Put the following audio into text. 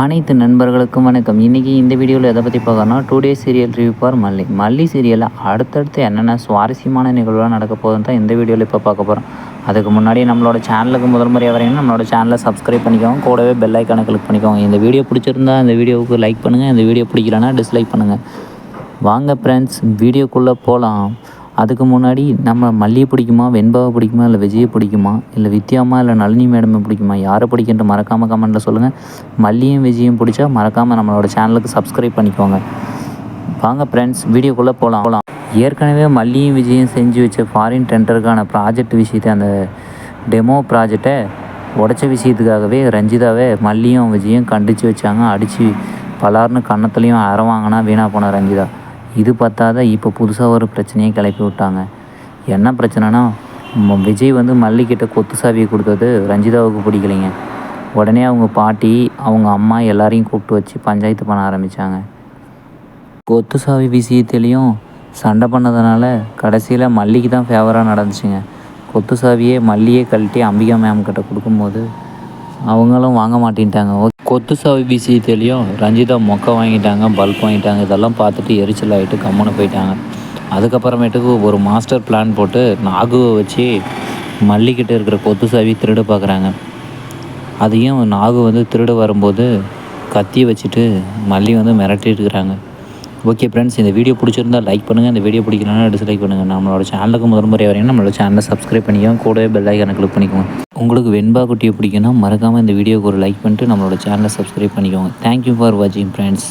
அனைத்து நண்பர்களுக்கும் வணக்கம். இன்றைக்கி இந்த வீடியோவில் எதை பற்றி பார்க்கறோம்னா two days serial review for Malli. Malli சீரியலில் அடுத்தடுத்து என்னென்ன சுவாரஸ்யமான நிகழ்வுலாம் நடக்க போகுதுன்னு தான் இந்த வீடியோவில் இப்போ பார்க்க போகிறோம் அதுக்கு முன்னாடி நம்மளோட சேனலுக்கு முதல் முறையாக வரீங்கன்னா நம்மளோட சேனலை சப்ஸ்கிரைப் பண்ணிக்கோங்க. கூடவே பெல் ஐக்கானை கிளிக் பண்ணிக்கோங்க. இந்த வீடியோ பிடிச்சிருந்தா இந்த வீடியோவுக்கு லைக் பண்ணுங்கள் இந்த வீடியோ பிடிக்கலன்னா டிஸ்லைக் பண்ணுங்கள் வாங்க ஃப்ரெண்ட்ஸ் வீடியோக்குள்ளே போகலாம் அதுக்கு முன்னாடி நம்ம மல்லியை பிடிக்குமா வெண்பாவை பிடிக்குமா இல்லை விஜயை பிடிக்குமா இல்லை வித்யாமா இல்லை நளினி மேடமை பிடிக்குமா யாரை பிடிக்குன்ற மறக்காமல் கமெண்ட்டில் சொல்லுங்கள் மல்லியும் விஜயும் பிடிச்சா மறக்காமல் நம்மளோட சேனலுக்கு சப்ஸ்கிரைப் பண்ணிக்கோங்க. வாங்க ஃப்ரெண்ட்ஸ் வீடியோக்குள்ளே போகலாம் போகலாம் ஏற்கனவே மல்லியும் விஜயும் செஞ்சு வச்ச ஃபாரின் டெண்டருக்கான ப்ராஜெக்ட் விஷயத்தை அந்த டெமோ ப்ராஜெக்டை உடச்ச விஷயத்துக்காகவே ரஞ்சிதாவே மல்லியும் விஜயும் கண்டித்து வச்சாங்க. அடித்து பலார்னு கன்னத்துலேயும் அற வாங்கினா வீணாக போன ரஞ்சிதா. இது பத்தாத இப்போ புதுசாக ஒரு பிரச்சனையை கிளப்பி விட்டாங்க. என்ன பிரச்சனைனா ம- விஜய் வந்து மல்லிக்கிட்ட கொத்து சாவியை கொடுத்தது ரஞ்சிதாவுக்கு பிடிக்கலைங்க. உடனே அவங்க பாட்டி அவங்க அம்மா எல்லாரையும் கூப்பிட்டு வச்சு பஞ்சாயத்து பண்ண ஆரம்பித்தாங்க கொத்து சாவி விஷயத்துலேயும் சண்டை பண்ணதுனால கடைசியில் மல்லிக்கு தான் ஃபேவராக நடந்துச்சுங்க. கொத்து சாவியே மல்லியே கழட்டி அம்பிகா மேம் கிட்ட கொடுக்கும்போது அவங்களும் வாங்க மாட்டேன்ட்டாங்க. ஓ- கொத்து சாவி விஷயத்துலேயும் ரஞ்சிதா மொக்கை வாங்கிட்டாங்க பல்ப் வாங்கிட்டாங்க இதெல்லாம் பார்த்துட்டு எரிச்சல் ஆகிட்டு கம்முன்னு போயிட்டாங்க. அதுக்கப்புறமேட்டுக்கு ஒரு மாஸ்டர் பிளான் போட்டு நாகுவை வச்சு மல்லிக்கிட்ட இருக்கிற கொத்து சாவி திருட பார்க்குறாங்க. அதையும் நாகு வந்து திருட வரும்போது கத்தி வச்சுட்டு மல்லி வந்து மிரட்டிட்டு இருக்கிறாங்க. ஓகே ஃப்ரெண்ட்ஸ் இந்த வீடியோ பிடிச்சிருந்தா லைக் பண்ணுங்கள் இந்த வீடியோ பிடிக்கலன்னா டிஸ்லைக் பண்ணுங்கள் நம்மளோட சேனலுக்கு முதல் முறை வரையும் நம்மளோட சேனலை சப்ஸ்கிரைப் பண்ணிக்கோங்க. கூடவே பெல் ஐக்கனை கிளிக் பண்ணிக்கோங்க. உங்களுக்கு வெண்பா குட்டியை பிடிக்குன்னா மறக்காமல் இந்த வீடியோக்கு ஒரு லைக் பண்ணிட்டு நம்மளோட சேனலை சப்ஸ்கிரைப் பண்ணிக்கோங்க. தேங்க்யூ ஃபார் வாட்சிங் ஃப்ரெண்ட்ஸ்